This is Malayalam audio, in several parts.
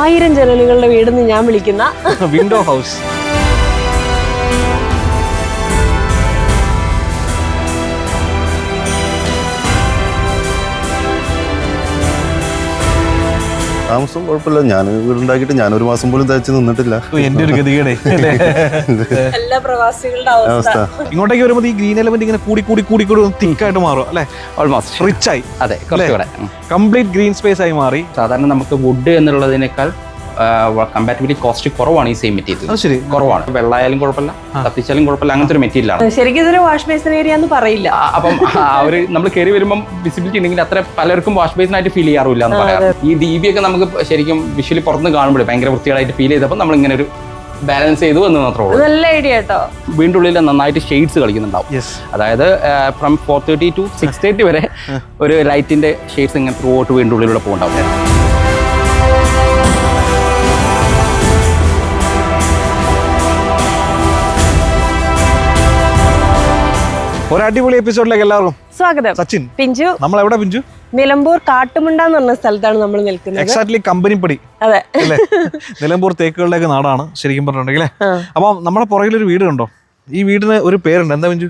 ആയിരം ജനലുകളുടെ വീടെന്ന് ഞാൻ വിളിക്കുന്ന വിൻഡോ ഹൗസ്. താമസം കുഴപ്പമില്ല. ഞാൻ വീടുണ്ടാക്കിയിട്ട് ഞാൻ ഒരു മാസം പോലും തയ്ച്ച് നിന്നിട്ടില്ല. എന്റെ ഒരു ഗതികേടേ. അല്ലേ? എല്ലാ പ്രവാസികളുടെ അവസ്ഥ. ഇങ്ങോട്ടേക്ക് വരുമ്പോൾ ഈ ഗ്രീൻ എലമെന്റ് ഇങ്ങനെ കൂടി കൂടി കൂടി കൂടി തിക്കായിട്ട് മാറും അല്ലെ? ഓൾമോസ്റ്റ് റിച്ച് ആയി. അതെ കുറച്ചുകൂടെ. കംപ്ലീറ്റ് ഗ്രീൻ സ്പേസ് ആയി മാറി. സാധാരണ നമുക്ക് വുഡ് എന്നുള്ളതിനേക്കാൾ കമ്പാരിറ്റീവ്ലി കോസ്റ്റ് കുറവാണ് ഈ സെയിം മെറ്റീരിയൽ ശരി. കുറവാണ്. വെള്ളമായാലും കുഴപ്പമില്ല കത്തിച്ചാലും കുഴപ്പമില്ല അങ്ങനത്തെ ഒരു മെറ്റീരിയൽ ആണ്. ശരിക്കും ഇതൊരു വാഷ് ബേസിൻ ഏരിയ എന്ന് പറയില്ല. അപ്പം അവർ നമ്മൾ കയറി വരുമ്പോൾ വിസിബിലിറ്റി ഉണ്ടെങ്കിൽ അത്ര പലർക്കും വാഷ് ബേസിനായിട്ട് ഫീൽ ചെയ്യാറില്ല എന്ന് പറയാം ഈ ദീപിയൊക്കെ നമുക്ക് ശരിക്കും വിഷ്വലി പുറത്തുനിന്ന് കാണുമ്പോൾ ഭയങ്കര വൃത്തികളായിട്ട് ഫീൽ ചെയ്തപ്പോൾ നമ്മൾ ഇങ്ങനെ ഒരു ബാലൻസ് ചെയ്തു എന്ന് മാത്രമേ ഉള്ളൂ. നല്ല ഐഡിയ കേട്ടോ വീണ്ടും ഉള്ളിൽ നന്നായിട്ട് ഷെയ്ഡ്സ് കളിക്കുന്നുണ്ടാവും. അതായത് from four thirty to six thirty വരെ ഒരു ലൈറ്റിന്റെ ഷെയ്ഡ്സ് ഇങ്ങനെ ത്രൂ ഔട്ട് വീണ്ടും ഉള്ളിലൂടെ പോകുന്നുണ്ടാവും ഒരു അടിപൊളി എപ്പിസോഡിലേക്ക് എല്ലാവർക്കും സ്വാഗതം. സച്ചിൻ പിഞ്ചു. നമ്മൾ എവിടെ പിഞ്ചു? നിലമ്പൂർ കാട്ടുമുണ്ട എന്ന് പറഞ്ഞ സ്ഥലത്താണ് നമ്മൾ നിൽക്കുന്നത്. എക്സാക്ട്ലി കമ്പനിപ്പടി. അതെ. അല്ലേ? നിലമ്പൂർ തേക്കുകളുടെയൊക്കെ നാടാണ് ശരിക്കും പറഞ്ഞിട്ടുണ്ടെങ്കിൽ. അപ്പം നമ്മുടെ ഒരു വീട് കണ്ടോ ഈ വീടിന് ഒരു പേരുണ്ട്. എന്താ പിഞ്ചു?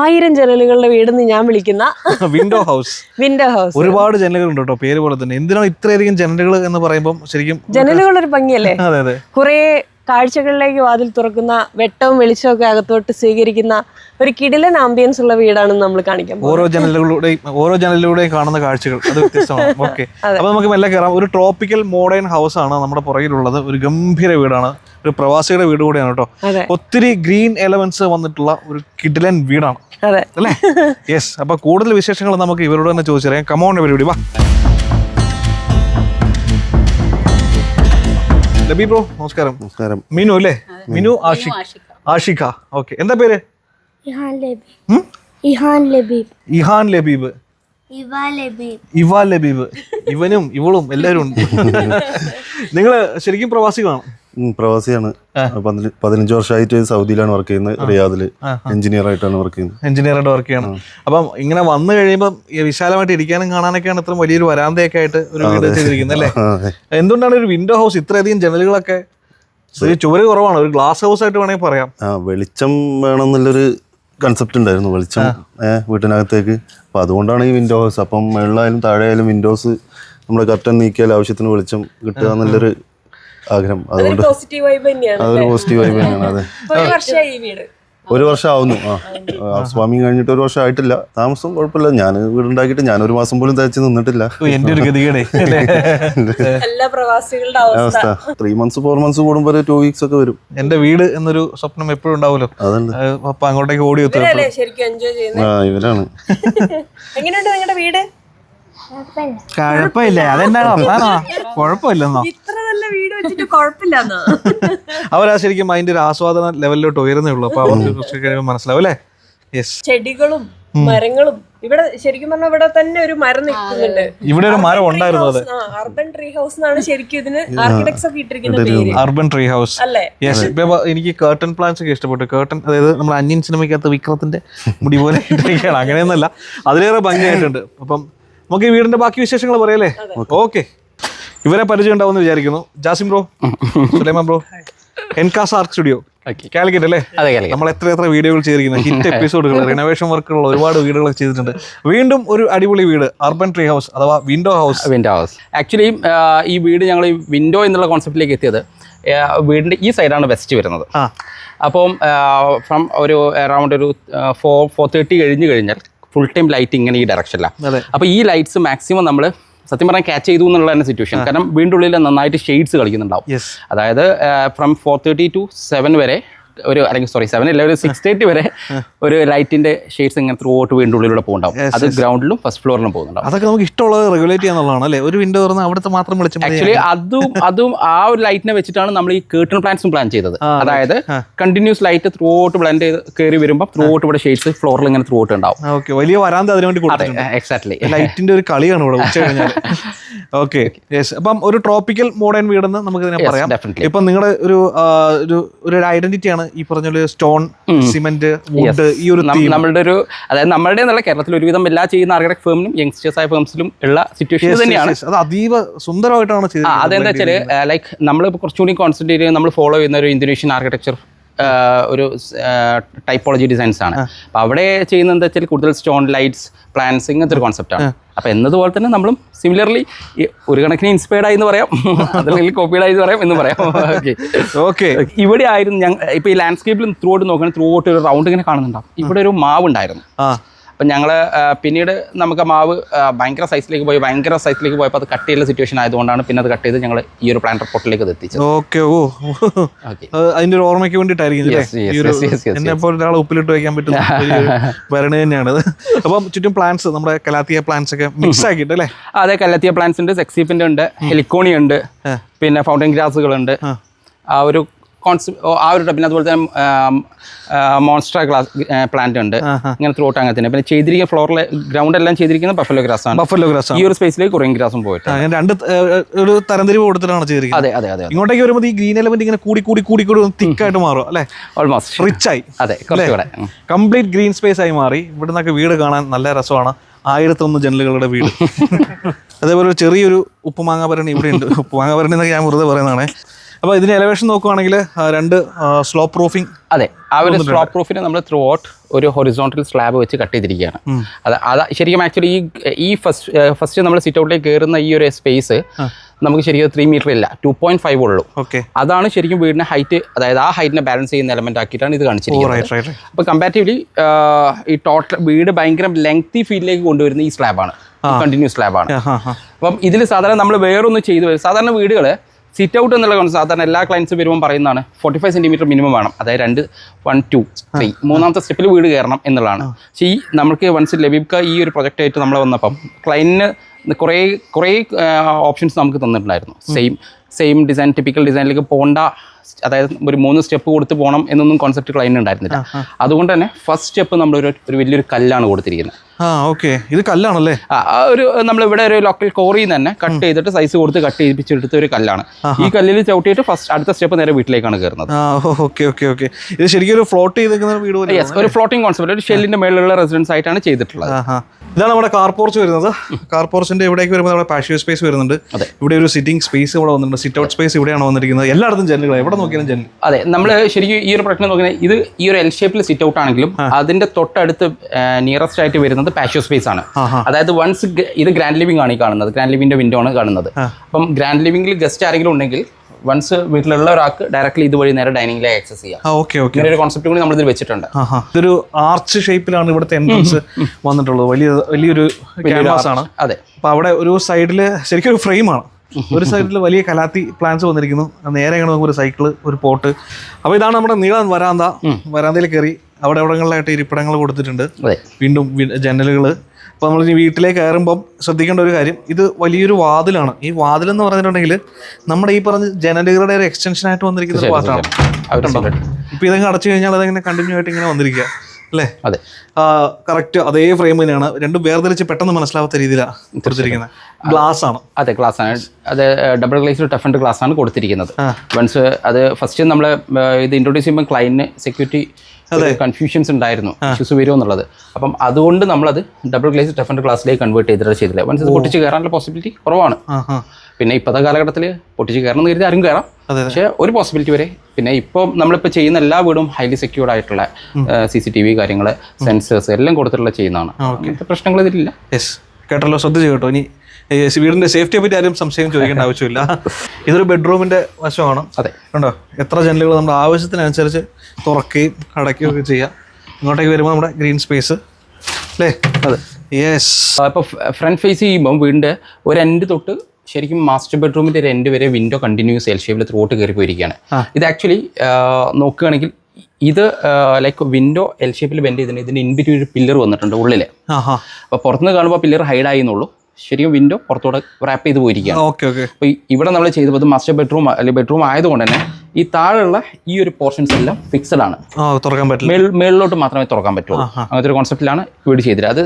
ആയിരം ജനലുകളുടെ വീടെന്ന് ഞാൻ വിളിക്കുന്ന വിൻഡോ ഹൗസ് വിൻഡോ ഹൗസ് ഒരുപാട് ജനലുകൾ ഉണ്ട് കേട്ടോ പേര് പോലെ തന്നെ. എന്തിനാണ് ഇത്രയധികം ജനലുകൾ എന്ന് പറയുമ്പോൾ ശരിക്കും ജനലുകൾ ഒരു ഭംഗിയല്ലേ? അതെ അതെ. കുറേ കാഴ്ചകളിലേക്ക് വാതിൽ തുറക്കുന്ന വെട്ടവും വെളിച്ചവും ഒക്കെ അകത്തോട്ട് സ്വീകരിക്കുന്ന ഒരു കിടിലൻ ആംബിയൻസ് ഉള്ള വീടാണ് നമ്മൾ കാണിക്കാൻ ഓരോ ജനലുകളുടെയും ഓരോ ജനലിലൂടെയും കാണുന്ന കാഴ്ചകൾ. അത് വ്യത്യസ്തമാണ്. ഓക്കെ അപ്പൊ നമുക്ക് മെല്ലെ കയറാം ഒരു ട്രോപ്പിക്കൽ മോഡേൺ ഹൗസ് ആണ് നമ്മുടെ പുറകിലുള്ളത്. ഒരു ഗംഭീര വീടാണ്. ഒരു പ്രവാസിയുടെ വീട് കൂടിയാണ് കേട്ടോ. ഒത്തിരി ഗ്രീൻ എലമെന്റ്സ് വന്നിട്ടുള്ള ഒരു കിഡിലൻ വീടാണ്. അതെ. അല്ലേ? യെസ് അപ്പൊ കൂടുതൽ വിശേഷങ്ങൾ നമുക്ക് ഇവരോട് തന്നെ ചോദിച്ചറിയാം. കമോൺ പരിപാടി വാ. ലബി ബ്രോ നമസ്കാരം. നമസ്കാരം. മിനു അല്ലേ? മിനു ആഷിഖ്. ആഷിഖ. ഓക്കെ. എന്താ പേര്? ഇഹാൻ ലബീബ്? ഇഹാൻ ലബീബ്. ഇഹാൻ ലബീബ്. ഇവ ലബീബ്. ഇവാ ലബീബ്. ഇവനും ഇവളും എല്ലാവരും ഉണ്ട്. നിങ്ങൾ ശരിക്കും പ്രവാസികളാണ്? പ്രവാസിയാണ്. പതിന- പതിനഞ്ച് വർഷമായിട്ട് സൗദിയിലാണ് വർക്ക് ചെയ്യുന്നത്. റിയാദിൽ എഞ്ചിനീയർ ആയിട്ടാണ് വർക്ക് ചെയ്യുന്നത്. എഞ്ചിനീയർ ആയിട്ട് വർക്ക് ചെയ്യണം. അപ്പം ഇങ്ങനെ വന്നു കഴിയുമ്പോൾ വിശാലമായിട്ട് ഇരിക്കാനും കാണാനൊക്കെയാണ് ഇത്ര വലിയൊരു വരാന്തയൊക്കെ ആയിട്ട് ഒരു വീട് ചെയ്തിരിക്കുന്നത് അല്ലേ? എന്തുകൊണ്ടാണ് ഒരു വിൻഡോ ഹൗസ് ഇത്രയധികം ജനലുകളൊക്കെ ചുവര് കുറവാണ്? ഒരു ഗ്ലാസ് ഹൗസ് ആയിട്ട് വേണമെങ്കിൽ പറയാം. ആ വെളിച്ചം വേണമെന്നുള്ളൊരു കൺസെപ്റ്റ് ഉണ്ടായിരുന്നു. വെളിച്ചം വീട്ടിനകത്തേക്ക്. അപ്പം അതുകൊണ്ടാണ് ഈ വിൻഡോ ഹൗസ് അപ്പം മുകളിലായാലും താഴെയായാലും വിൻഡോസ് നമ്മൾ കർട്ടൻ നീക്കിയാൽ ആവശ്യത്തിന് വെളിച്ചം കിട്ടുക എന്നുള്ളൊരു ആഗ്രഹം. അതുകൊണ്ട് പോസിറ്റീവ് വൈബ് തന്നെയാണ് അതൊരു പോസിറ്റീവ് വൈബ് തന്നെയാണ് അതെ. ഒരു വർഷമായി ഈ വീട്. ഒരു വർഷം ആവുന്നു ആ സ്വാമി കഴിഞ്ഞിട്ട് ഒരു വർഷം ആയിട്ടില്ല താമസം കുഴപ്പമില്ല. ഞാൻ വീടുണ്ടാക്കിയിട്ട് ഞാൻ ഒരു മാസം പോലും തയ്ച്ച് നിന്നിട്ടില്ല. എന്റെ എന്റെ ഒരു ഗതികേടെ. അല്ലേ? എല്ലാ പ്രവാസികളുടെ അവസ്ഥ. ത്രീ മന്ത്സ് ഫോർ മന്ത്സ് കൂടുമ്പോൾ ഒരു ടു വീക്സ് ഒക്കെ വരും. എന്റെ വീട് എന്നൊരു സ്വപ്നം എപ്പോഴും ഉണ്ടാവുമല്ലോ. അതുണ്ട് അപ്പൊ അങ്ങോട്ടേക്ക് ഓടി എത്തും. അല്ലേ ശരിക്കും എൻജോയ് ചെയ്യുന്നത് ആ ഇവരാണ്. എങ്ങനെയുണ്ട് നിങ്ങളുടെ വീട്? കുഴപ്പമില്ല. അതെന്താണ്? വർത്താനോ കുഴപ്പമില്ലെന്നോ? ഇത്ര നല്ല വീട് വെച്ചിട്ട് കുഴപ്പമില്ലെന്നോ അവരാ ശരിക്കും അതിന്റെ ഒരു ആസ്വാദന ലെവലിലോട്ട് ഉയരുന്നേ ഉള്ളൂ. അപ്പൊ അവർക്ക് കുറച്ച് കഴിയുമ്പോൾ മനസ്സിലാവും അല്ലേ? യെസ് ചെടികളും മരങ്ങളും. ഇവിടെ ശരിക്കും പറഞ്ഞാൽ ഇവിടെ തന്നെ ഒരു മരം നിൽക്കുന്നുണ്ട്. ഇവിടെ ഒരു മരം ഉണ്ടായിരുന്നു അത്. അർബൻ ട്രീ ഹൗസ് എന്നാണ് ശരിക്കും ഇതിന് ആർക്കിടെക്ട്സ് ഒക്കെ ഇട്ടിരിക്കുന്ന പേര്. അർബൻ ട്രീ ഹൗസ് അല്ലേ യെസ് ഇപ്പൊ എനിക്ക് കേർട്ടൺ പ്ലാന്റ്സ് ഒക്കെ ഇഷ്ടപ്പെട്ടു. കേർട്ടൺ അതായത് നമ്മൾ അന്യൻ സിനിമയ്ക്കകത്ത് വിക്രത്തിന്റെ മുടി പോലെ ഇട്ടിരിക്കുകയാണ്. അങ്ങനെയൊന്നുമല്ല. അതിലേറെ ഭംഗിയായിട്ടുണ്ട്. അപ്പം നമുക്ക് ഈ വീടിന്റെ ബാക്കി വിശേഷങ്ങൾ പറയല്ലേ ഓക്കെ. ഇവരെ പരിചയം ഉണ്ടാവുമെന്ന് വിചാരിക്കുന്നു. Jasim bro Sulaiman bro Encas arc studio. Calicut അല്ലേ? നമ്മൾ എത്ര എത്ര വീഡിയോകൾ ചെയ്തിരിക്കുന്നത് ഹിറ്റ് എപ്പിസോഡുകൾ റിനോവേഷൻ വർക്കുകളുള്ള ഒരുപാട് വീടുകൾ ചെയ്തിട്ടുണ്ട്. വീണ്ടും ഒരു അടിപൊളി വീട് അർബൻ ട്രീ ഹൗസ് അഥവാ window house window house actually ഈ വീട് ഞങ്ങൾ ഈ വിൻഡോ എന്നുള്ള കോൺസെപ്റ്റിലേക്ക് എത്തിയത് വീടിന്റെ വീടിന്റെ ഈ സൈഡാണ് വെസ്റ്റ് വരുന്നത്. ആ. അപ്പം ഫ്രം ഒരു അറൗണ്ട് ഒരു ഫോർ ഫോർ തേർട്ടി കഴിഞ്ഞ് കഴിഞ്ഞാൽ ഫുൾ ടൈം ലൈറ്റ് ഇങ്ങനെ ഈ ഡയറക്ഷനിലാണ് അപ്പൊ അപ്പോൾ ഈ ലൈറ്റ്സ് മാക്സിമം നമ്മൾ സത്യം പറഞ്ഞാൽ ക്യാച്ച് ചെയ്തു എന്നുള്ള തന്നെ സിറ്റുവേഷൻ കാരണം വീണ്ടുള്ളിൽ നന്നായിട്ട് ഷെയ്ഡ്സ് കളിക്കുന്നുണ്ടാവും. അതായത് from four thirty to seven വരെ ഒരു അല്ലെങ്കിൽ സോറി സെവൻ അല്ല ഒരു സിക്സ് തേർട്ടി വരെ ഒരു ലൈറ്റിന്റെ ഷെയ്ഡ്സ് ഇങ്ങനെ ത്രൂ ഔട്ട് വീണ്ടും ഉള്ളിലൂടെ പോകുന്നുണ്ടാവും. അത് ഗ്രൗണ്ടിലും ഫസ്റ്റ് ഫ്ലോറിലും പോകുന്നുണ്ടാവും. അതൊക്കെ നമുക്ക് ഇഷ്ടമുള്ളത് റെഗുലേറ്റ് ചെയ്യാന്നുള്ളതാണ് അല്ലേ? ഒരു വിൻഡോ തുറന്ന് അവിടുത്തെ മാത്രം വിളിച്ചു. ആക്ച്വലി അതും അതും ആ ഒരു ലൈറ്റിനെ വെച്ചിട്ടാണ് നമ്മൾ ഈ കേട്ടൺ പ്ലാൻസും പ്ലാൻ ചെയ്തത്. അതായത് continuous light throughout blend ചെയ്ത് കയറി വരുമ്പോൾ ത്രൂ ഔട്ട് ഇവിടെ ഷെയ്ഡ്സ് ഫ്ലോറിൽ ഇങ്ങനെ ത്രൂ ഔട്ട് ഉണ്ടാവും ഓക്കെ വലിയ വരാന്ത അതിനു വേണ്ടി എക്സാക്ട്ലി ലൈറ്റിന്റെ ഒരു കളിയാണ് ഇവിടെ ഉച്ച കഴിഞ്ഞാൽ ഓക്കെ യെസ് അപ്പം ഒരു ട്രോപ്പിക്കൽ മോഡേൺ വീടെന്ന് നമുക്ക് ഇതിനെ പറയാം. ഇപ്പൊ ഇപ്പം നിങ്ങളുടെ ഒരു ഒരു ഒരു ഐഡന്റിറ്റിയാണ് ഈ പറഞ്ഞ സ്റ്റോൺ സിമെന്റ് വുഡ് ഈ ഒരു നമ്മളുടെ ഒരു അതായത് നമ്മളുടെ എന്നുള്ള കേരളത്തിൽ ഒരുവിധം എല്ലാ ചെയ്യുന്ന ആർക്കിടെക്ട് ഫേമിലും യങ്സ്റ്റേഴ്സ് ആയ ഫേംസിലും ഉള്ള സിറ്റുവേഷൻ തന്നെയാണ്. അത് അതീവ സുന്ദരമായിട്ടാണ്. അതെന്താ വെച്ചാൽ ലൈക്ക് നമ്മൾ കുറച്ചുകൂടി കോൺസെൻട്രേറ്റ് നമ്മൾ ഫോളോ ചെയ്യുന്ന ഒരു ഇന്തോനേഷ്യൻ ആർക്കിടെക്ചർ ഒരു ടൈപ്പോളജി ഡിസൈൻസ് ആണ്. അപ്പൊ അവിടെ ചെയ്യുന്ന എന്താ വെച്ചാൽ കൂടുതൽ സ്റ്റോൺ ലൈറ്റ്സ് പ്ലാൻസ് ഇങ്ങനത്തെ ഒരു കോൺസെപ്റ്റ് ആണ്. അപ്പൊ എന്നതുപോലെ തന്നെ നമ്മളും സിമിലർലി ഒരു കണക്കിന് ഇൻസ്പയർഡ് ആയി എന്ന് പറയാം. അതല്ലെങ്കിൽ കോപ്പിഡ് ആയി എന്ന് പറയാം എന്ന് പറയാം. ഓക്കെ ഓക്കെ ഇവിടെ ആയിരുന്നു ഞങ്ങൾ ഇപ്പൊ ഈ ലാൻഡ്സ്കേപ്പിൽ ത്രൂ ഔട്ട് നോക്കുകയാണെങ്കിൽ ത്രൂ ഔട്ട് ഒരു റൗണ്ട് ഇങ്ങനെ കാണുന്നുണ്ടാവും. ഇവിടെ ഒരു മാവ് ഉണ്ടായിരുന്നു അപ്പം ഞങ്ങൾ പിന്നീട് നമുക്ക് മാവ് ഭയങ്കര സൈസിലേക്ക് പോയി ഭയങ്കര സൈസിലേക്ക് പോയപ്പോൾ അത് കട്ട് ചെയ്യുന്ന സിറ്റുവേഷൻ ആയതുകൊണ്ടാണ് പിന്നെ അത് കട്ട് ചെയ്ത് ഞങ്ങൾ ഈ ഒരു പ്ലാൻ റിപ്പോർട്ടിലേക്ക് അത് എത്തിച്ചത്. Okay oh. അതിന്റെ ഒരു ഓർമ്മയ്ക്ക് വേണ്ടിയിട്ടായിരിക്കും എന്നെ പോലെ ഒരാളെ ഉപ്പിലിട്ട് വയ്ക്കാൻ പറ്റുന്ന വരണ തന്നെയാണ് അപ്പം ചുറ്റും പ്ലാന്റ്സ് നമ്മുടെ കലാത്തിയ പ്ലാന്റ്സ് ഒക്കെ മിക്സ് ആക്കിയിട്ട് അല്ലേ അതെ കലാത്തിയ പ്ലാന്റ്സ് ഉണ്ട് സെക്സീപ്പിന്റെ ഉണ്ട് ഹെലിക്കോണി ഉണ്ട് പിന്നെ ഫൗണ്ടൻ ഗ്രാസുകളുണ്ട് ആ ഒരു കോൺസെപ്റ്റ് ആ ഒരു പിന്നെ അതുപോലെ തന്നെ മോൺസ്റ്റർ ഗ്ലാസ് പ്ലാന്റ് ഉണ്ട്. ഇങ്ങനെ ത്രൂ ഔട്ട് അങ്ങനെ തന്നെ. പിന്നെ ചെയ്തിരിക്കുന്ന ഫ്ലോറിലെ ഗ്രൗണ്ട് എല്ലാം ചെയ്തിരിക്കുന്നത് ബഫലോ ഗ്രാസ് ആണ്. ബഫലോ ഗ്രാസ് ഈ ഒരു സ്പേസിലേക്ക് കുറേ ഗ്രാസും പോയിട്ട്. രണ്ട് ഒരു തരംതിരിവ് കൊടുത്തിട്ടാണ് ചെയ്തിരിക്കുന്നത്. അതെ അതെ അതെ ഇങ്ങോട്ടേക്ക് വരുമ്പോൾ ഈ ഗ്രീൻ എലമെന്റ് ഇങ്ങനെ കൂടി കൂടി കൂടി കൂടി തിക്കായിട്ട് മാറും അല്ലേ? ഓൾമോസ്റ്റ് റിച്ച് ആയി. അതെ കുറച്ചുകൂടെ കംപ്ലീറ്റ് ഗ്രീൻ സ്പേസ് ആയി മാറി. ഇവിടെ നിന്നൊക്കെ വീട് കാണാൻ നല്ല രസമാണ്. ആയിരത്തൊന്ന് ജനലുകളുടെ വീട്. അതേപോലെ ഒരു ചെറിയൊരു ഉപ്പുമാങ്ങാ ഭരണി ഇവിടെ ഉണ്ട് ഉപ്പുമാങ്ങാ ഭരണി എന്നൊക്കെ ഞാൻ വെറുതെ പറയുന്നതാണ്. അപ്പോൾ ഇതിന് എലവേഷൻ നോക്കുവാണെങ്കിൽ രണ്ട് സ്ലോ പ്രൂഫിംഗ് അതെ ആ ഒരു സ്ലോ പ്രൂഫിനെ നമ്മൾ ത്രൂ ഔട്ട് ഒരു ഹൊറിസോണ്ടൽ സ്ലാബ് വെച്ച് കട്ട് ചെയ്തിരിക്കുകയാണ്. അത് അത് ശരിക്കും ആക്ച്വലി ഈ ഈ ഫസ്റ്റ് ഫസ്റ്റ് നമ്മൾ സിറ്റ് ഔട്ടിലേക്ക് കയറുന്ന ഈ ഒരു സ്പേസ് നമുക്ക് ശരിക്കും ത്രീ മീറ്റർ ഇല്ല ടു പോയിന്റ് ഫൈവ് ഉള്ളൂ. ഓക്കെ അതാണ് ശരിക്കും വീടിന്റെ ഹൈറ്റ് അതായത് ആ ഹൈറ്റിനെ ബാലൻസ് ചെയ്യുന്ന എലമെന്റ് ആക്കിയിട്ടാണ് ഇത് കാണിച്ചിരിക്കുന്നത്. റൈറ്റ് അപ്പോൾ കമ്പാരിറ്റീവ്ലി ഈ ടോട്ടൽ വീട് ഭയങ്കര ലെങ്തി ഫീൽഡിലേക്ക് കൊണ്ടുവരുന്ന ഈ സ്ലാബാണ് കണ്ടിന്യൂസ് സ്ലാബാണ് അപ്പം ഇതിൽ സാധാരണ നമ്മൾ വേറൊന്ന് ചെയ്തു വരും. സാധാരണ വീടുകൾ സിറ്റ് ഔട്ട് എന്നുള്ള concept സാധാരണ എല്ലാ ക്ലയൻസും വരുമ്പോൾ പറയുന്നതാണ് ഫോർട്ടി ഫൈവ് സെന്റിമീറ്റർ മിനിമം വേണം. അതായത് രണ്ട് വൺ ടു ത്രീ മൂന്നാമത്തെ സ്റ്റെപ്പിൽ വീട് കയറണം എന്നുള്ളതാണ്. പക്ഷേ ഈ നമുക്ക് വൺസ് ലഭിക്കുക ഈ ഒരു പ്രൊജക്റ്റായിട്ട് നമ്മൾ വന്നപ്പം ക്ലയന്റിന് കുറേ കുറേ ഓപ്ഷൻസ് നമുക്ക് തന്നിട്ടുണ്ടായിരുന്നു. സെയിം സെയിം ഡിസൈൻ ടിപ്പിക്കൽ ഡിസൈനിലേക്ക് പോകേണ്ട അതായത് ഒരു മൂന്ന് സ്റ്റെപ്പ് കൊടുത്ത് പോകണം എന്നൊന്നും കോൺസെപ്റ്റ് ക്ലൈന്റ് ഉണ്ടായിരുന്നില്ല. അതുകൊണ്ട് തന്നെ ഫസ്റ്റ് സ്റ്റെപ്പ് നമ്മൾ ഒരു വലിയൊരു കല്ലാണ് കൊടുത്തിരിക്കുന്നത്. ആ ഓക്കെ ഇത് കല്ലാണല്ലേ? ഒരു നമ്മളിവിടെ ഒരു ലോക്കൽ കോറിയിൽ നിന്ന് തന്നെ കട്ട് ചെയ്തിട്ട് സൈസ് കൊടുത്ത് കട്ട് ചെയ്യിപ്പിച്ചെടുത്ത ഒരു കല്ലാണ്. ഈ കല്ലിൽ ചവിട്ടിയിട്ട് ഫസ്റ്റ് അടുത്ത സ്റ്റെപ്പ് നേരെ വീട്ടിലേക്കാണ് കയറുന്നത് ഓക്കെ ഓക്കെ ഓക്കെ ഇത് ശരിക്കും ഒരു ഫ്ലോട്ട് ചെയ്തിരിക്കുന്ന വീട് ഒരു ഫ്ലോട്ടിംഗ് കോൺസെപ്റ്റ് ഒരു ഷെല്ലിന്റെ മേളിലുള്ള റെസിഡൻസ് ആയിട്ടാണ് ചെയ്തിട്ടുള്ളത്. ഇതാണ് നമ്മുടെ കാർ പോർച്ച് വരുന്നത്. കാർ പോർച്ചിന്റെ ഇവിടേക്ക് വരുമ്പോൾ നമ്മുടെ പാഷ്യോ സ്പേസ് വരുന്നുണ്ട്. ഇവിടെ ഒരു സിറ്റിംഗ് സ്പേസ് ഇവിടെ വന്നിട്ടുണ്ട്. സിറ്റ് ഔട്ട് സ്പേസ് ഇവിടെയാണ് വന്നിരിക്കുന്നത്. എല്ലായിടത്തും ജനലുകൾ എവിടെ നോക്കിയാലും ജനൽ അതെ നമ്മൾ ശരിക്കും ഈ ഒരു പ്രശ്നം നോക്കുന്നത് ഇത് ഈ ഒരു എൽ ഷേപ്പിൽ സിറ്റ് ഔട്ട് ആണെങ്കിലും അതിന്റെ തൊട്ടടുത്ത് നിയറസ്റ്റ് ആയിട്ട് വരുന്നത് പാഷ്യോ സ്പേസ് ആണ്. അതായത് വൺസ് ഇത് ഗ്രാൻഡ് ലിവിംഗ് ആണ് ഈ കാണുന്നത്. ഗ്രാൻഡ് ലിവിംഗിന്റെ വിൻഡോ ആണ് കാണുന്നത്. അപ്പം ഗ്രാൻഡ് ലിവിംഗിൽ ഗസ്റ്റ് ആരെങ്കിലും ഉണ്ടെങ്കിൽ വൺസ് വീട്ടിലുള്ള ഒരാൾക്ക് ഡയറക്റ്റ്ലി ഇതുവഴി നേരെ ഡൈനിങ്ങിലേക്ക് ആക്സസ് ചെയ്യാം. ഓക്കെ ഓക്കെ ഒരു കോൺസെപ്റ്റ് കൂടി നമ്മൾ ഇതിൽ വെച്ചിട്ടുണ്ട് ഇതൊരു ആർച്ച് ഷേപ്പിലാണ് ഇവിടുത്തെ എൻട്രൻസ് വന്നിട്ടുള്ളത്. വലിയ വലിയൊരു ക്യാൻവാസ് ആണ്. അതെ. അപ്പൊ അവിടെ ഒരു സൈഡിൽ ശരിക്കും ഒരു ഫ്രെയിമാണ് ഒരു സൈഡിൽ വലിയ കലാത്തി പ്ലാന്റ്സ് വന്നിരിക്കുന്നു. നേരെ നമുക്ക് ഒരു സൈക്കിൾ ഒരു പോട്ട് അപ്പോൾ ഇതാണ് നമ്മുടെ നീള വരാന്ത. വരാന്തയിൽ കയറി അവിടെ എവിടങ്ങളിലായിട്ട് ഇരിപ്പിടങ്ങൾ കൊടുത്തിട്ടുണ്ട്. വീണ്ടും ജനലുകൾ അപ്പോൾ നമ്മൾ ഈ വീട്ടിലേക്ക് കയറുമ്പം ശ്രദ്ധിക്കേണ്ട ഒരു കാര്യം ഇത് വലിയൊരു വാതിലാണ്. ഈ വാതിൽ എന്ന് പറഞ്ഞിട്ടുണ്ടെങ്കിൽ നമ്മുടെ ഈ പറഞ്ഞ ജനലുകളുടെ ഒരു എക്സ്റ്റൻഷൻ ആയിട്ട് വന്നിരിക്കുന്ന ഒരു വാതിലാണ് ഇപ്പം ഇതങ്ങ് അടച്ചു കഴിഞ്ഞാൽ അതങ്ങനെ കണ്ടിന്യൂ ആയിട്ട് ഇങ്ങനെ വന്നിരിക്കുക അല്ലേ? അതെ. കറക്റ്റ് അതേ ഫ്രെയിം തന്നെയാണ്. രണ്ടും വേർതിരിച്ച് പെട്ടെന്ന് മനസ്സിലാവാത്ത രീതിയിലാണ് കൊടുത്തിരിക്കുന്നത്. ഗ്ലാസ് ആണ്. അതെ ഗ്ലാസ് ആണ്. അത് double glaze tough and glass ആണ് കൊടുത്തിരിക്കുന്നത്. വൺസ് അത് ഫസ്റ്റ് നമ്മൾ ഇത് ഇൻട്രൊഡ്യൂസ് ചെയ്യുമ്പോൾ ക്ലൈന്റ് സെക്യൂരിറ്റി കൺഫ്യൂഷൻസ് ഉണ്ടായിരുന്നു ഇഷ്യൂസ് വരുമോ എന്നുള്ളത്. അപ്പം അതുകൊണ്ട് നമ്മളത് ഡബിൾ ഗ്ലേസ് ടഫൻഡ് ക്ലാസ്സിലേക്ക് കൺവേർട്ട് ചെയ്തിട്ട് ചെയ്തില്ല ഇത് പൊട്ടിച്ച് കയറാനുള്ള പോസിബിലിറ്റി കുറവാണ്. പിന്നെ ഇപ്പോഴത്തെ കാലഘട്ടത്തിൽ പൊട്ടിച്ച് കയറണം എന്ന് കരുതി ആരും കയറാം പക്ഷേ ഒരു പോസിബിലിറ്റി വരെ. പിന്നെ ഇപ്പോൾ നമ്മളിപ്പോൾ ചെയ്യുന്ന എല്ലാ വീടും ഹൈലി സെക്യൂർഡ് ആയിട്ടുള്ള സി സി ടി വി കാര്യങ്ങൾ സെൻസേഴ്സ് എല്ലാം കൊടുത്തിട്ടുള്ള ചെയ്യുന്നതാണ്. പ്രശ്നങ്ങൾ ഇതിലില്ല. കേട്ടല്ലോ ശ്രദ്ധിച്ചു കേട്ടോ. ഇനി വീടിന്റെ സേഫ്റ്റിയെ പറ്റി ആരും സംശയം ചോദിക്കേണ്ട ആവശ്യമില്ല. ഇതൊരു ബെഡ്റൂമിന്റെ വശമാണ്. അതെ. കണ്ടോ? എത്ര ജനലുകൾ നമ്മുടെ ആവശ്യത്തിനനുസരിച്ച് തുറക്കുകയും അടയ്ക്കുകയും ഒക്കെ ചെയ്യാം. ഇങ്ങോട്ടേക്ക് വരുമ്പോൾ നമ്മുടെ ഗ്രീൻ സ്പേസ്. അല്ലേ? അതെ. യെസ് ഫ്രണ്ട് ഫേസ് ചെയ്യുമ്പോൾ വീടിന്റെ ഒരു എൻഡ് തൊട്ട് ശരിക്കും മാസ്റ്റർ ബെഡ്റൂമിന്റെ ഒരു എൻഡ് വരെ വിൻഡോ കണ്ടിന്യൂസ് എൽ ഷേപ്പിൽ ത്രോട്ട് കയറി പോയിരിക്കുകയാണ്. ഇത് ആക്ച്വലി നോക്കുകയാണെങ്കിൽ ഇത് ലൈക്ക് വിൻഡോ എൽ ഷേപ്പിൽ ബെൻഡ് ചെയ്തിട്ടുണ്ട്. ഇതിന് ഇൻ ബിറ്റ്വീൻ ഒരു പില്ലർ വന്നിട്ടുണ്ട് ഉള്ളിൽ അപ്പോൾ പുറത്തുനിന്ന് കാണുമ്പോൾ പില്ലർ ഹൈഡ് ആയി എന്നുള്ളൂ. ശരിക്കും വിൻഡോ പുറത്തോടെ റാപ്പ് ചെയ്ത് പോയിരിക്കുകയാണ്. ഓക്കെ ഓക്കെ അപ്പോൾ ഇവിടെ നമ്മൾ ചെയ്തപ്പോൾ മാസ്റ്റർ ബെഡ്റൂം അല്ലെങ്കിൽ ബെഡ്റൂം ആയതുകൊണ്ട് തന്നെ ഈ താഴെയുള്ള ഈ ഒരു പോർഷൻസ് എല്ലാം ഫിക്സഡ് ആണ്. തുറക്കാൻ പറ്റില്ല. മേളിലോട്ട് മാത്രമേ തുറക്കാൻ പറ്റുള്ളൂ. അങ്ങനത്തെ ഒരു കോൺസെപ്റ്റിലാണ് വീട് ചെയ്തത്. അത്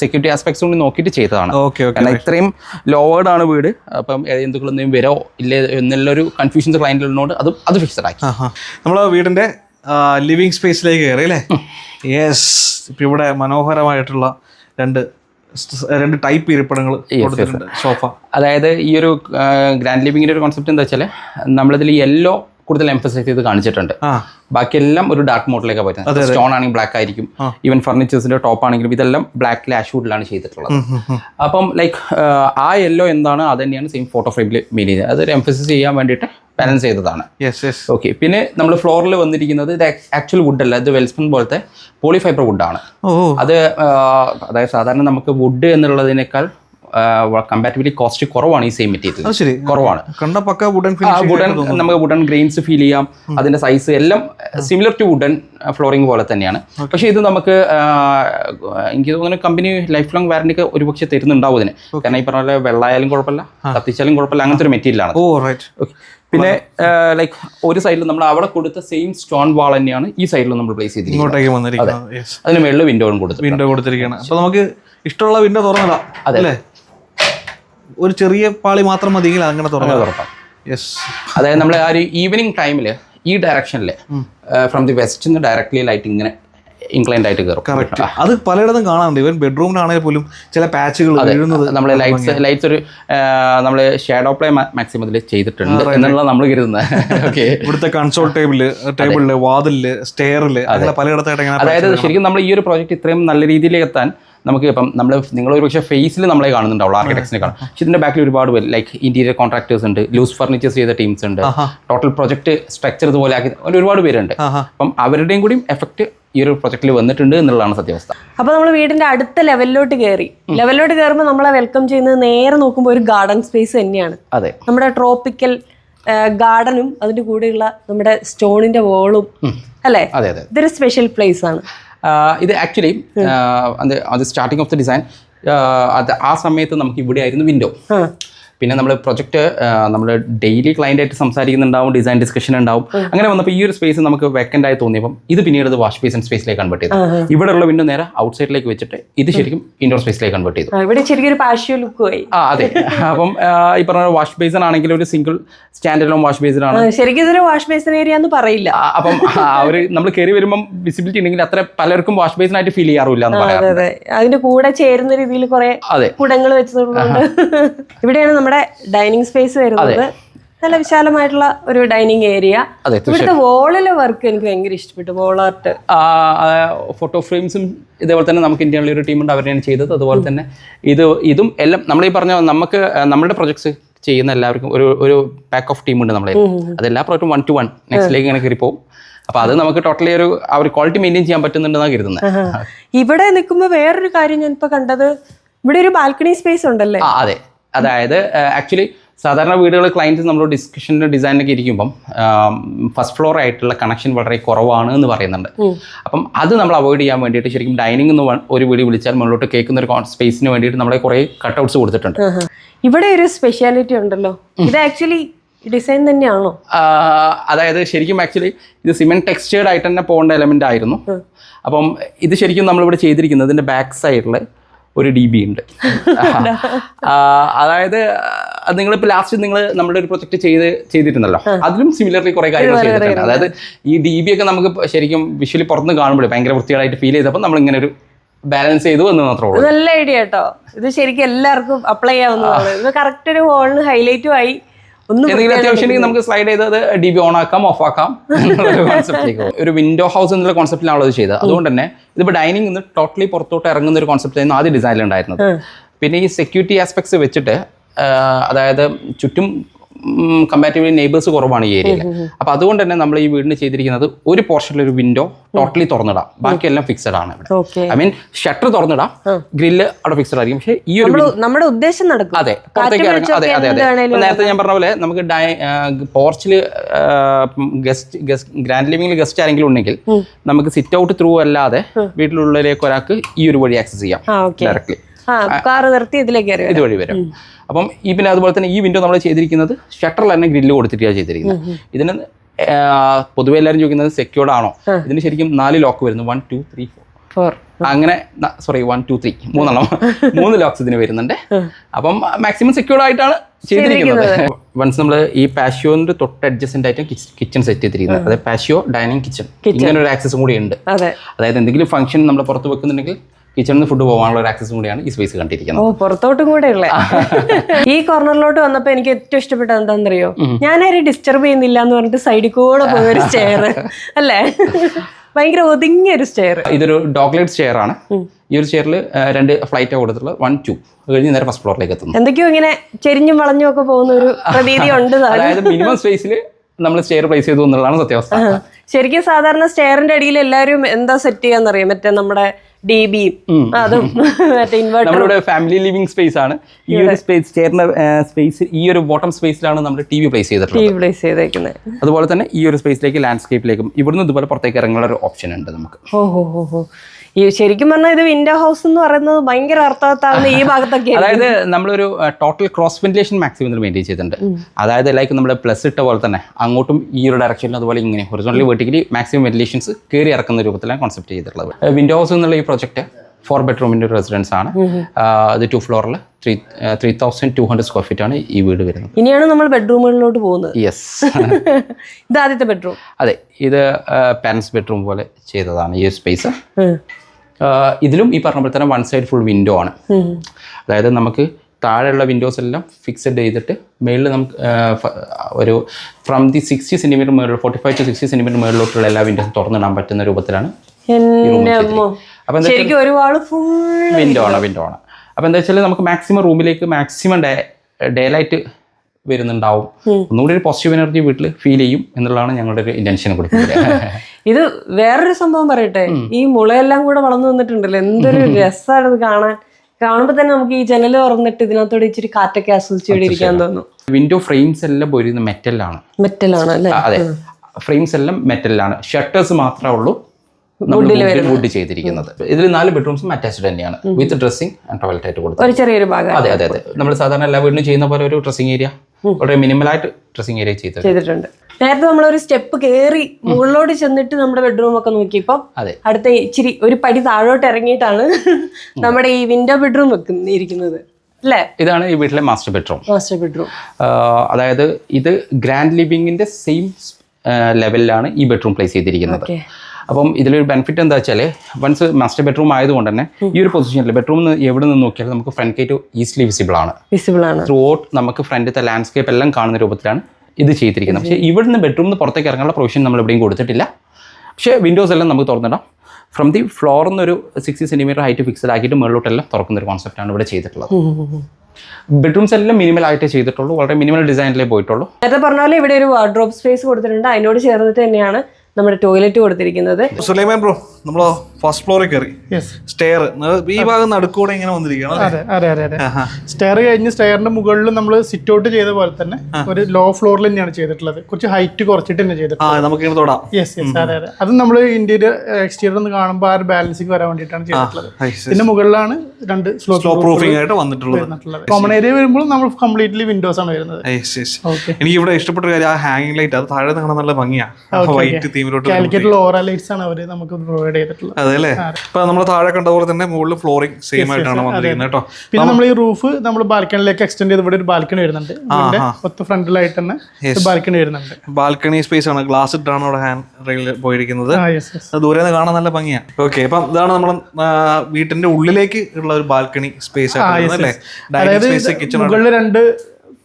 സെക്യൂരിറ്റി ആസ്പെക്ട്സ് കൊണ്ട് നോക്കിയിട്ട് ചെയ്തതാണ്. ഓക്കെ ഓക്കെ കാരണം ഇത്രയും ലോവേഡ് ആണ് വീട്. അപ്പം എന്തെങ്കിലും വരോ ഇല്ലേ എന്നുള്ളൊരു കൺഫ്യൂഷൻസ് ക്ലയന്റിനോട് അത് അത് ഫിക്സഡ് ആക്കി. നമ്മൾ വീടിന്റെ ലിവിങ് സ്പേസിലേക്ക് കയറി അല്ലേ? യെസ് ഇപ്പം ഇവിടെ മനോഹരമായിട്ടുള്ള രണ്ട് രണ്ട് ടൈപ്പ് ഇരിപ്പിടങ്ങൾ സോഫ അതായത് ഈ ഒരു ഗ്രാൻഡ് ലിവിങ്ങിന്റെ ഒരു കോൺസെപ്റ്റ് എന്താ വെച്ചാൽ നമ്മളിതിൽ യെല്ലോ കൂടുതൽ എംഫസൈസ് ചെയ്ത് കാണിച്ചിട്ടുണ്ട്. ബാക്കിയെല്ലാം ഒരു ഡാർക്ക് മോഡിലേക്ക് വരുന്നത് സ്റ്റോൺ ആണെങ്കിൽ ബ്ലാക്ക് ആയിരിക്കും. ഈവൻ ഫർണിച്ചേഴ്സിന്റെ ടോപ്പ് ആണെങ്കിലും ഇതെല്ലാം ബ്ലാക്ക് ലാഷ്വുഡിലാണ് ചെയ്തിട്ടുള്ളത്. അപ്പം ലൈക്ക് ആ യെല്ലോ എന്താണ്? അത് തന്നെയാണ് സെയിം ഫോട്ടോ ഫ്രെയിമിൽ മെയിൻ ചെയ്തത്. അതൊരു എംഫസൈസ് ചെയ്യാൻ വേണ്ടിയിട്ട് ബാലൻസ് ചെയ്തതാണ്. ഓക്കെ പിന്നെ നമ്മൾ ഫ്ലോറിൽ വന്നിരിക്കുന്നത് ഇത് ആക്ച്വൽ വുഡ് അല്ല ഇത് വെൽസ്പൺ പോലത്തെ പോളിഫൈബർ വുഡാണ് അത് അതായത് സാധാരണ നമുക്ക് വുഡ് എന്നുള്ളതിനേക്കാൾ കമ്പാരിറ്റീവ്ലി കോസ്റ്റ് കുറവാണ് ഈ സെയിം മെറ്റീരിയൽ കുറവാണ്. വുഡൻ നമുക്ക് വുഡൻ ഗ്രെയിൻസ് ഫീൽ ചെയ്യാം. അതിന്റെ സൈസ് എല്ലാം സിമിലർ ടു വുഡൻ ഫ്ലോറിംഗ് പോലെ തന്നെയാണ്. പക്ഷെ ഇത് നമുക്ക് എനിക്ക് തോന്നുന്നു കമ്പനി ലൈഫ് ലോങ് വാറണ്ടി ഒക്കെ ഒരുപക്ഷെ തരുന്നുണ്ടാവും ഇതിന്. കാരണം ഈ പറഞ്ഞ പോലെ വെള്ളമായാലും കുഴപ്പമില്ല കത്തിച്ചാലും കുഴപ്പമില്ല അങ്ങനത്തെ ഒരു മെറ്റീരിയലാണ് പിന്നെ ലൈക്ക് ഒരു സൈഡിൽ നമ്മൾ അവിടെ കൊടുത്ത സെയിം സ്റ്റോൺ വാൾ തന്നെയാണ് ഈ സൈഡിൽ നമ്മൾ പ്ലേസ് ചെയ്തിരിക്കുന്നത്. ഇങ്ങോട്ടേക്ക് വന്നിരിക്കുന്നത്. യെസ് അതിന് മേളിൽ വിൻഡോയും കൊടുത്തു വിൻഡോ കൊടുത്തിരിക്കുകയാണ്. അപ്പൊ നമുക്ക് ഇഷ്ടമുള്ള വിൻഡോ തുറന്നിടാം അല്ലേ? ഒരു ചെറിയ പാളി മാത്രം മതിയെങ്കിൽ അങ്ങനെ തുറന്നു തുറക്കാം. യെസ് അതായത് നമ്മൾ ആ ഒരു ഈവനിങ് ടൈമിൽ ഈ ഡയറക്ഷനിൽ ഫ്രം ദി വെസ്റ്റ് നിന്ന് ഡയറക്ട്ലി ലൈറ്റ് ഇങ്ങനെ ഇൻക്ലൈൻഡ് ആയിട്ട് കയറും കറക്റ്റ് അത് പലയിടത്തും കാണാറുണ്ട്. ഇവൻ ബെഡ്റൂമിലാണെങ്കിൽ പോലും ചില പാച്ചുകൾ വീഴുന്നത് നമ്മൾ ലൈറ്റ്സ് ലൈറ്റ്സ് ഒരു നമ്മൾ ഷാഡോ പ്ലേ മാക്സിമം ഇതിൽ ചെയ്തിട്ടുണ്ട് എന്നുള്ളത് നമ്മൾ കരുതുന്നത്. ഓക്കെ ഇവിടുത്തെ കൺസോൾ ടേബിൾ ടേബിളിൽ വാതിലിൽ സ്റ്റെയറിൽ അങ്ങനെ പലയിടത്തായിട്ട് അതായത് ശരിക്കും നമ്മൾ ഈ ഒരു പ്രോജക്റ്റ് ഇത്രയും നല്ല രീതിയിൽ എത്താൻ നമുക്ക് ഇപ്പം നമ്മൾ നിങ്ങൾ ഒരു പക്ഷേ ഫേസിൽ നമ്മളെ കാണുന്നുണ്ടാവുള്ളൂ ആർക്കിടെക്ട്സിനെ കാണും. പക്ഷെ ഇതിന്റെ ബാക്കിൽ ഒരുപാട് പേര് ലൈക്ക് ഇന്റീരിയർ കോൺട്രാക്ടേഴ്സ് ഉണ്ട് ലൂസ് ഫർണിച്ചേഴ്സ് ചെയ്ത ടീംസ് ഉണ്ട് ടോട്ടൽ പ്രൊജക്ട് സ്ട്രക്ചർ ഇതുപോലെ ആക്കി ഒരുപാട് പേരുണ്ട്. അപ്പം അവരുടെയും കൂടിയും എഫക്റ്റ് ഈ ഒരു പ്രൊജക്റ്റിൽ വന്നിട്ടുണ്ട് എന്നുള്ളതാണ് സത്യാവസ്ഥ. അപ്പൊ നമ്മൾ വീടിന്റെ അടുത്ത ലെവലിലോട്ട് കയറി ലെവലിലോട്ട് കയറുമ്പോൾ നമ്മളെ വെൽക്കം ചെയ്യുന്നത് നേരെ നോക്കുമ്പോൾ ഒരു ഗാർഡൻ സ്പേസ് തന്നെയാണ്. അതെ. നമ്മുടെ ട്രോപ്പിക്കൽ ഗാർഡനും അതിന്റെ കൂടെയുള്ള നമ്മുടെ സ്റ്റോണിന്റെ വോളും അല്ലേ? അതെ അതെ ഇതൊരു സ്പെഷ്യൽ പ്ലേസ് ആണ്. ഇത് ആക്ച്വലി അത് സ്റ്റാർട്ടിങ് ഓഫ് ദി ഡിസൈൻ. അത് ആ സമയത്ത് നമുക്ക് ഇവിടെ ആയിരുന്നു വിൻഡോ. പിന്നെ നമ്മൾ പ്രൊജക്റ്റ് നമ്മൾ ഡെയിലി ക്ലയന്റ് ആയിട്ട് സംസാരിക്കുന്നുണ്ടാവും ഡിസൈൻ ഡിസ്കഷൻ ഉണ്ടാവും. അങ്ങനെ വന്നപ്പോൾ ഈ ഒരു സ്പേസ് നമുക്ക് വേക്കന്റ് ആയി തോന്നിയപ്പം ഇത് പിന്നീട് ഇത് വാഷ് ബേസിൻ സ്പേസിലേക്ക് കൺവേർട്ട് ചെയ്തു. ഇവിടെ ഉള്ള വിൻഡോ നേരെ ഔട്ട് സൈഡിലേക്ക് വെച്ചിട്ട് ഇത് ശരിക്കും ഇൻഡോർ സ്പേസിലേക്ക് കൺവേർട്ട് ചെയ്തു. ഇവിടെ ശരിക്കും ഒരു പാഷ്യോ ലുക്ക് ആയി. ആ അതെ. അപ്പം ഈ പറഞ്ഞ വാഷ് ബേസൺ ആണെങ്കിൽ ഒരു സിംഗിൾ സ്റ്റാൻഡേർഡ് ലോൺ വാഷ് ബേസിലാണ് ആണ് ശരിക്കും ഇതൊരു വാഷ് ബേസിൻ ഏരിയ എന്ന് പറയില്ല. അപ്പം അവർ നമ്മൾ കയറി വരുമ്പം വിസിബിലിറ്റി ഉണ്ടെങ്കിൽ അത്ര പലർക്കും വാഷ് ബേസിൻ ആയിട്ട് ഫീൽ ചെയ്യാറില്ല എന്ന് പറയാം അതിന്റെ കൂടെ ചേരുന്ന രീതിയിൽ കുറെ അതെ. കുടങ്ങൾ വെച്ചതുകൊണ്ട് ഇവിടെയാണ് നമ്മുടെ ഡൈനിങ് സ്പേസ് വരുന്നത് നല്ല വിശാലമായിട്ടുള്ള ഒരു ഡൈനിങ് ഏരിയ. ഇവിടുത്തെ വോളിലെ വർക്ക് എനിക്ക് ഭയങ്കര ഇഷ്ടപ്പെട്ടു വോൾ ആർട്ട് ഫോട്ടോ ഫ്രെയിംസും ഇതേപോലെ തന്നെ നമുക്ക് ഇന്ത്യയിലുള്ള ഒരു ടീമുണ്ട് അവരെയാണ് ചെയ്തത്. അതുപോലെ തന്നെ ഇത് ഇതും എല്ലാം നമ്മൾ ഈ പറഞ്ഞ നമുക്ക് നമ്മുടെ പ്രൊജക്ട്സ് ചെയ്യുന്ന എല്ലാവർക്കും ഒരു ഒരു പാക്ക് ഓഫ് ടീമുണ്ട് ഉണ്ട് നമ്മളെ. അതെല്ലാ എല്ലാ പ്രോജക്റ്റും വൺ ടു വൺ നെക്സ്റ്റിലേക്ക് ഇങ്ങനെ കയറി പോകും അപ്പൊ അത് നമുക്ക് ടോട്ടലി ഒരു ആ ഒരു ക്വാളിറ്റി മെയിന്റെയിൻ ചെയ്യാൻ പറ്റുന്നുണ്ടെന്നാണ് കരുതുന്നത് ഇവിടെ നിൽക്കുമ്പോൾ വേറൊരു കാര്യം ഞാൻ ഇപ്പൊ കണ്ടത് ഇവിടെ ഒരു ബാൽക്കണി സ്പേസ് ഉണ്ടല്ലേ? അതെ. അതായത് ആക്ച്വലി സാധാരണ വീടുകൾ ക്ലയന്റ് നമ്മൾ ഡിസ്കഷന്റെ ഡിസൈനൊക്കെ ഇരിക്കുമ്പം ഫസ്റ്റ് ഫ്ലോർ ആയിട്ടുള്ള കണക്ഷൻ വളരെ കുറവാണ് എന്ന് പറയുന്നുണ്ട്. അപ്പം അത് നമ്മൾ അവോയ്ഡ് ചെയ്യാൻ വേണ്ടിയിട്ട് ശരിക്കും ഡൈനിങ് എന്ന് ഒരു വീട് വിളിച്ചാൽ മുകളിലോട്ട് കേൾക്കുന്ന ഒരു സ്പേസിന് വേണ്ടിയിട്ട് നമ്മളെ കുറേ കട്ടൗട്ട്സ് കൊടുത്തിട്ടുണ്ട്. ഇവിടെ ഒരു സ്പെഷ്യാലിറ്റി ഉണ്ടല്ലോ. ഇത് ആക്ച്വലി ഡിസൈൻ തന്നെയാണോ? അതായത് ശരിക്കും ആക്ച്വലി ഇത് സിമെന്റ് ടെക്സ്റ്റേർഡ് ആയിട്ട് തന്നെ പോകേണ്ട എലമെന്റ് ആയിരുന്നു. അപ്പം ഇത് ശരിക്കും നമ്മളിവിടെ ചെയ്തിരിക്കുന്നത് ഇതിന്റെ ബാക്ക് സൈഡിൽ ഒരു ഡി ബി ഉണ്ട്. അതായത് നിങ്ങൾ നിങ്ങളിപ്പോൾ ലാസ്റ്റ് നിങ്ങൾ നമ്മുടെ ഒരു പ്രൊജക്ട് ചെയ്ത് ചെയ്തിരുന്നല്ലോ അതിലും സിമിലർലി കുറേ കാര്യങ്ങൾ ചെയ്തിട്ടുണ്ട്. അതായത് ഈ ഡി ബി ഒക്കെ നമുക്ക് ശരിക്കും വിഷ്വലി പുറത്തുനിന്ന് കാണുമ്പോൾ ഭയങ്കര വൃത്തിയായിട്ട് ഫീൽ ചെയ്തപ്പോൾ നമ്മൾ ഇങ്ങനെ ഒരു ബാലൻസ് ചെയ്തു എന്ന് മാത്രമേ ഉള്ളൂ. നല്ല ഐഡിയ കേട്ടോ ഇത് ശരിക്കും എല്ലാവർക്കും അപ്ലൈ ചെയ്യാവുന്നതാണ്. ഇത് കറക്റ്റ് ഒരു ഹോളിന് ഹൈലൈറ്റും ആയി. എന്തെങ്കിലും അത്യാവശ്യം നമുക്ക് സ്ലൈഡ് ചെയ്തത് ഡി ബി ഓൺ ആക്കാം ഓഫ് ആക്കാം കോൺസെപ്റ്റിലേക്ക്. ഒരു വിൻഡോ ഹൗസ് എന്നുള്ള കോൺസെപ്റ്റിലാണ് അത് ചെയ്തത്. അതുകൊണ്ട് തന്നെ ഇതിപ്പോൾ ഡൈനിങ് നിന്ന് ടോട്ടലി പുറത്തോട്ട് ഇറങ്ങുന്ന ഒരു കോൺസെപ്റ്റ് ആയിരുന്നു ആദ്യം ഡിസൈനിൽ ഉണ്ടായിരുന്നത്. പിന്നെ ഈ സെക്യൂരിറ്റി ആസ്പെക്ട്സ് വെച്ചിട്ട് അതായത് ചുറ്റും കമ്പാരിറ്റീവ്ലി നെയ്ബേഴ്സ് കുറവാണ് ഈ ഏരിയയിൽ അപ്പോൾ അതുകൊണ്ട് തന്നെ നമ്മൾ ഈ വീടിന് ചെയ്തിരിക്കുന്നത് ഒരു പോർഷനിൽ ഒരു വിൻഡോ ടോട്ടലി തുറന്നിടാം ബാക്കിയെല്ലാം ഫിക്സഡ് ആണ് ഇവിടെ. ഐ മീൻ ഷട്ടർ തുറന്നിടാം ഗ്രില്ല് അവിടെ ഫിക്സഡ് ആയിരിക്കും. പക്ഷേ ഈ ഒരു നമ്മുടെ ഉദ്ദേശം നടക്കും. അതെ പുറത്തേക്ക് ഇറങ്ങാം അതെ അതെ അതെ. നേരത്തെ ഞാൻ പറഞ്ഞ പോലെ നമുക്ക് പോർച്ചിൽ ഗസ്റ്റ് ഗസ്റ്റ് ഗ്രാൻഡ് ലിവിംഗിൽ ഗസ്റ്റ് ആരെങ്കിലും ഉണ്ടെങ്കിൽ നമുക്ക് സിറ്റ് ഔട്ട് ത്രൂ അല്ലാതെ വീട്ടിലുള്ളിലേക്ക് ഒരാൾക്ക് ഈ ഒരു വഴി ആക്സസ് ചെയ്യാം ഡയറക്ട്ലി നിർത്തി ഇതിലേക്ക്. ഇതുവഴി വരും. അപ്പം ഈ പിന്നെ അതുപോലെ തന്നെ ഈ വിൻഡോ നമ്മൾ ചെയ്തിരിക്കുന്നത് ഷട്ടറിൽ തന്നെ ഗ്രില്ല് കൊടുത്തിട്ടാണ് ചെയ്തിരിക്കുന്നത്. ഇതിന് പൊതുവെ എല്ലാവരും ചോദിക്കുന്നത് സെക്യൂർഡ് ആണോ? ഇതിന് ശരിക്കും നാല് ലോക്ക് വരുന്നു. One two three four four അങ്ങനെ സോറി വൺ ടു ത്രീ മൂന്നെണ്ണം. മൂന്ന് ലോക്സ് ഇതിന് വരുന്നുണ്ട്. അപ്പം മാക്സിമം സെക്യൂർഡ് ആയിട്ടാണ് ചെയ്തിരിക്കുന്നത്. വൺസ് നമ്മൾ ഈ പാഷ്യോന്റെ തൊട്ട് അഡ്ജസ്റ്റന്റ് ആയിട്ട് കിച്ചൺ സെറ്റ് ചെയ്തിരിക്കുന്നത്. അതായത് പാഷ്യോ ഡൈനിങ് കിച്ചൺ ഇങ്ങനെ ഒരു ആക്സസും കൂടി ഉണ്ട്. അതെ. അതായത് എന്തെങ്കിലും ഫംഗ്ഷൻ നമ്മൾ പുറത്ത് വെക്കുന്നുണ്ടെങ്കിൽ കിച്ചണിൽ നിന്ന് ഫുഡ് പോകാനുള്ള ഒരു ആക്സസും കൂടിയാണ് ഈ സ്പേസ് കണ്ടിരിക്കുന്നത്. ഓ പുറത്തോട്ടും കൂടെ ഉള്ള. ഈ കോർണറിലോട്ട് വന്നപ്പോൾ എനിക്ക് ഏറ്റവും ഇഷ്ടപ്പെട്ടത് എന്താണെന്നറിയോ? ഞാനാരും ഡിസ്റ്റർബ് ചെയ്യുന്നില്ല എന്ന് പറഞ്ഞിട്ട് സൈഡിൽ കൂടെ പോയ ഒരു സ്റ്റെയർ അല്ലേ? ഭയങ്കര ഒതുങ്ങിയ ഒരു ചെയർ ഇതൊരു ഡോക്ലേറ്റ് ചെയർ ആണ്. ഈ ഒരു ചെയറിൽ രണ്ട് ഫ്ലൈറ്റ് കൊടുത്തിട്ടുള്ള വൺ ടു കഴിഞ്ഞ് നേരെ ഫസ്റ്റ് ഫ്ലോറിലേക്ക് എത്തുന്നു. എന്തൊക്കെയോ ഇങ്ങനെ ചെരിഞ്ഞും വളഞ്ഞും ഒക്കെ പോകുന്ന ഒരു പ്രതീതി ഉണ്ട്. അതായത് മിനിമം സ്പേസിൽ നമ്മൾ സ്റ്റെയർ പ്ലേസ് ചെയ്തു എന്നുള്ളതാണ് സത്യാവസ്ഥ. ശരിക്കും സാധാരണ സ്റ്റെയറിന്റെ അടിയിൽ എല്ലാവരും എന്താ സെറ്റ് ചെയ്യാന്നറിയാം? മറ്റേ നമ്മുടെ ഡി ബിയും അതും മറ്റേ ഇൻവെർട്ടർ ഫാമിലി ലിവിംഗ് സ്പേസ് ആണ്. ഈ ഒരു സ്പേസ് സ്പേസ് ഈ ഒരു ബോട്ടം സ്പേസിലാണ് നമ്മൾ ടി വി പ്ലേസ് ചെയ്തിട്ടുള്ളത്. ടി പ്ലേസ് ചെയ്തേക്കുന്നത് അതുപോലെ തന്നെ ഈ ഒരു സ്പേസിലേക്ക് ലാൻഡ്സ്കേപ്പിലേക്കും ഇവിടുന്ന് ഇതുപോലെ പുറത്തേക്ക് ഇറങ്ങാനുള്ള ഒരു ഓപ്ഷൻ ഉണ്ട് നമുക്ക്. ഓ ഹോ ഹോ ഹോ. ഈ ശരിക്കും പറഞ്ഞാൽ ഇത് വിൻഡോ ഹൗസ് എന്ന് പറയുന്നത് ഭയങ്കര അർത്ഥവത്താവുന്ന ഈ ഭാഗത്തൊക്കെ അതായത് നമ്മളൊരു total cross ventilation maximum maintain ചെയ്തിട്ടുണ്ട്. അതായത് ലൈക്ക് നമ്മൾ പ്ലസ് ഇട്ട പോലെ തന്നെ അങ്ങോട്ടും ഈ ഒരു ഡയറക്ഷനിലും അതുപോലെ ഇങ്ങനെ ഹൊറിസോണലി വെർട്ടിക്കലി മാക്സിമം വെന്റിലേഷൻസ് കയറി ഇറക്കുന്ന രൂപത്തിലാണ് കോൺസെപ്റ്റ് ചെയ്തിട്ടുള്ളത്. വിൻഡോ ഹൗസ് എന്നുള്ള ഈ പ്രൊജക്റ്റ് ഫോർ ബെഡ്റൂമിന്റെ ഒരു റെസിഡൻസ് ആണ്. അത് ടു ഫ്ലോറിൽ three three thousand two hundred square feet ആണ് ഈ വീട് വരുന്നത്. ഇനിയാണ് നമ്മൾ ബെഡ്റൂമുകളിലോട്ട് പോകുന്നത്. യെസ് ഇത് ആദ്യത്തെ ബെഡ്റൂം അതെ ഇത് പാരൻസ് ബെഡ്റൂം പോലെ ചെയ്തതാണ് ഈ സ്പേസ് ഇതിലും ഈ പറഞ്ഞ പോലെ തന്നെ വൺ സൈഡ് ഫുൾ വിൻഡോ ആണ്. അതായത് നമുക്ക് താഴെയുള്ള വിൻഡോസ് എല്ലാം ഫിക്സഡ് ചെയ്തിട്ട് മേളിൽ നമുക്ക് ഒരു ഫ്രം ദി സിക്സ്റ്റി സെന്റിമീറ്റർ മുകളിൽ forty five to sixty centimeter മുകളിലോട്ടുള്ള എല്ലാ വിൻഡോസും തുറന്നിടാൻ പറ്റുന്ന രൂപത്തിലാണ് വിൻഡോ ആണ് വിൻഡോ ആണ്. അപ്പോൾ എന്താ വെച്ചാൽ നമുക്ക് മാക്സിമം റൂമിലേക്ക് മാക്സിമം ഡേ ഡേ ലൈറ്റ് വരുന്നുണ്ടാവും. ഒന്നുകൂടി ഒരു പോസിറ്റീവ് എനർജി വീട്ടിൽ ഫീൽ ചെയ്യും എന്നുള്ളതാണ് ഞങ്ങളുടെ ഒരു ഇന്റൻഷൻ കൊടുക്കുന്നത്. ഇത് വേറൊരു സംഭവം പറയട്ടെ. ഈ മുളയെല്ലാം കൂടെ വളർന്നു വന്നിട്ടുണ്ടല്ലോ. എന്തൊരു രസമാണ് ഇത് കാണാൻ. കാണുമ്പോൾ തന്നെ നമുക്ക് ഈ ജനൽ തുറന്നിട്ട് ഇതിനകത്തോടെ ഇച്ചിരി കാറ്റൊക്കെ ആസ്വദിച്ച് ഇവിടെ ഇരിക്കാൻ തോന്നും. വിൻഡോ ഫ്രെയിംസ് എല്ലാം പോയിരുന്നത് മെറ്റലാണ് മെറ്റലാണ് അല്ലേ? അതെ. ഫ്രെയിംസ് എല്ലാം മെറ്റലിലാണ് ഷട്ടേഴ്സ് മാത്രമേ ഉള്ളൂ വുഡ് ചെയ്തിരിക്കുന്നത്. ഇതിൽ നാല് ബെഡ്റൂംസും അറ്റാച്ച്ഡ് തന്നെയാണ്. വിത്ത് ഡ്രസ്സിംഗ് ആൻഡ് ടോയ്ലറ്റ് ആയിട്ട് കൊടുത്തത് ഒരു ചെറിയൊരു ഭാഗം അതെ അതെ അതെ. നമ്മൾ സാധാരണ എല്ലാ വീടിനും ചെയ്യുന്ന പോലെ ഒരു ഡ്രസ്സിംഗ് ഏരിയ വളരെ മിനിമലായിട്ട് ഡ്രസ്സിംഗ് ഏരിയ ചെയ്തിട്ടുണ്ട്. നേരത്തെ നമ്മൾ ഒരു സ്റ്റെപ്പ് കയറി മുകളിലോട്ട് ചെന്നിട്ട് നമ്മുടെ ബെഡ്റൂം ഒക്കെ നോക്കിയപ്പോൾ അടുത്ത ഇച്ചിരി ഒരു പടി താഴോട്ട് ഇറങ്ങിയിട്ടാണ് നമ്മുടെ ഈ വിൻഡോ ബെഡ്റൂം വെക്കുന്നിരിക്കുന്നത്. അല്ലേ? ഇതാണ് ഈ വീട്ടിലെ മാസ്റ്റർ ബെഡ്റൂം മാസ്റ്റർ ബെഡ്റൂം അതായത് ഇത് ഗ്രാൻഡ് ലിവിംഗിന്റെ സെയിം ലെവലിലാണ് ഈ ബെഡ്റൂം പ്ലേസ് ചെയ്തിരിക്കുന്നത്. അപ്പം ഇതിലൊരു ബെനിഫിറ്റ് എന്താ വെച്ചാൽ വൺസ് മാസ്റ്റർ ബെഡ്റൂം ആയതുകൊണ്ട് തന്നെ ഈ ഒരു പൊസിഷനിൽ ബെഡ്റൂം എവിടെ നിന്ന് നോക്കിയാലും നമുക്ക് ഫ്രണ്ട് ഗേറ്റ് ഈസിലി വിസിബിൾ ആണ്. വിസിബിൾ ആണ്. ത്രൂ ഔട്ട് നമുക്ക് ഫ്രണ്ടിലത്തെ ലാൻഡ്സ്കേപ്പ് എല്ലാം കാണുന്ന രൂപത്തിലാണ് ഇത് ചെയ്തിരിക്കുന്നത്. പക്ഷേ ഇവിടുന്ന് ബെഡ്റൂമിൽ നിന്ന് പുറത്തേക്ക് ഇറങ്ങാനുള്ള പ്രൊവിഷൻ നമ്മൾ എവിടെയും കൊടുത്തിട്ടില്ല. പക്ഷേ വിൻഡോസ് എല്ലാം നമുക്ക് തുറന്നിടാം. ഫ്രം ദി ഫ്ലോറിൽ ഒരു സിക്സ്റ്റി സെന്റിമീറ്റർ ഹൈറ്റ് ഫിക്സഡ് ആക്കിയിട്ട് മുകളിലോട്ടെല്ലാം തുറക്കുന്ന ഒരു കോൺസെപ്റ്റാണ് ഇവിടെ ചെയ്തിട്ടുള്ളത്. ബെഡ്റൂംസ് എല്ലാം മിനിമൽ ആയിട്ടേ ചെയ്തിട്ടുള്ളൂ. വളരെ മിനിമൽ ഡിസൈനിലേ പോയിട്ടുള്ളൂ. നേരത്തെ പറഞ്ഞ പോലെ ഇവിടെ ഒരു വാർഡ്രോബ് സ്പേസ് കൊടുത്തിട്ടുണ്ട്. അതിനോട് ചേർന്നിട്ട് തന്നെയാണ് നമ്മുടെ ടോയ്ലറ്റ് കൊടുത്തിരിക്കുന്നത്. സുലൈമാൻ ബ്രോ നമ്മൾ ഫസ്റ്റ് ഫ്ലോറിൽ കയറി സ്റ്റെയർ ഈ ഭാഗം നടുക്കൂടെ ഇങ്ങനെ വന്നിരിക്കണം അതെ അതെ അതെ അതെ. സ്റ്റെയർ കഴിഞ്ഞ് സ്റ്റെയറിന്റെ മുകളിൽ നമ്മൾ സിറ്റ് ഔട്ട് ചെയ്ത പോലെ തന്നെ ഒരു ലോ ഫ്ലോറിൽ തന്നെയാണ് ചെയ്തിട്ടുള്ളത്. കുറച്ച് ഹൈറ്റ് കുറച്ചിട്ട് തന്നെ ആ ചെയ്തിട്ടുള്ളത് നമുക്ക് തൊടാം. യെസ് യെസ് അതെ അതെ. അത് നമ്മൾ ഇന്റീരിയർ എക്സ്റ്റീരിയർ ഒന്ന് കാണുമ്പോൾ ആ ഒരു ബാലൻസിങ് വരാൻ വേണ്ടിയിട്ടാണ് ചെയ്തിട്ടുള്ളത്. ഇതിന്റെ മുകളിലാണ് രണ്ട് സ്ലോ സ്ലോ പ്രൂഫിംഗ് ആയിട്ട് വന്നിട്ടുള്ളത്. കോമൺ ഏരിയ വരുമ്പോൾ നമ്മൾ കംപ്ലീറ്റ്ലി വിൻഡോസ് ആണ് വരുന്നത്. Yes, yes. Okay. എനിക്ക് ഇവിടെ ഇഷ്ടപ്പെട്ട കാര്യം ആ ഹാങ്ങിങ് ലൈറ്റ് അത് താഴെ കാണാൻ നല്ല ഭംഗിയാ. വൈറ്റ് തീമിലോട്ട് കാലിക്കറ്റ് ആണ് അവർ നമുക്ക് പ്രൊവൈഡ് ചെയ്തിട്ടുള്ളത്. അതെ അല്ലേ? ഇപ്പൊ നമ്മൾ താഴെ കണ്ട പോലെ തന്നെ മുകളിൽ ഫ്ലോറിംഗ് സെയിം ആയിട്ടാണ് വന്നിരിക്കുന്നത് കേട്ടോ. പിന്നെ നമ്മൾ ഈ റൂഫ് നമ്മൾ ബാൽക്കണിയിലേക്ക് എക്സ്റ്റെൻഡ് ചെയ്ത് ഇവിടെ ഒരു ബാൽക്കണി വരുന്നുണ്ട്. ഒത്തു ഫ്രണ്ടിലായിട്ട് തന്നെ ബാൽക്കണി വരുന്നുണ്ട്. ബാൽക്കണി സ്പേസ് ആണ്. ഗ്ലാസ് ഇട്ടാണ് അവിടെ ഹാൻഡ് റെയിൽ പോയിരിക്കുന്നത്. ദൂരെ നിന്ന് കാണാൻ നല്ല ഭംഗിയാണ് ഓക്കെ അപ്പൊ ഇതാണ് നമ്മുടെ വീട്ടിന്റെ ഉള്ളിലേക്ക് ഉള്ള ഒരു ബാൽക്കണി സ്പേസ് ആണ് അല്ലേ? ഡൈനിങ് സ്പേസ് കിച്ചൺ രണ്ട്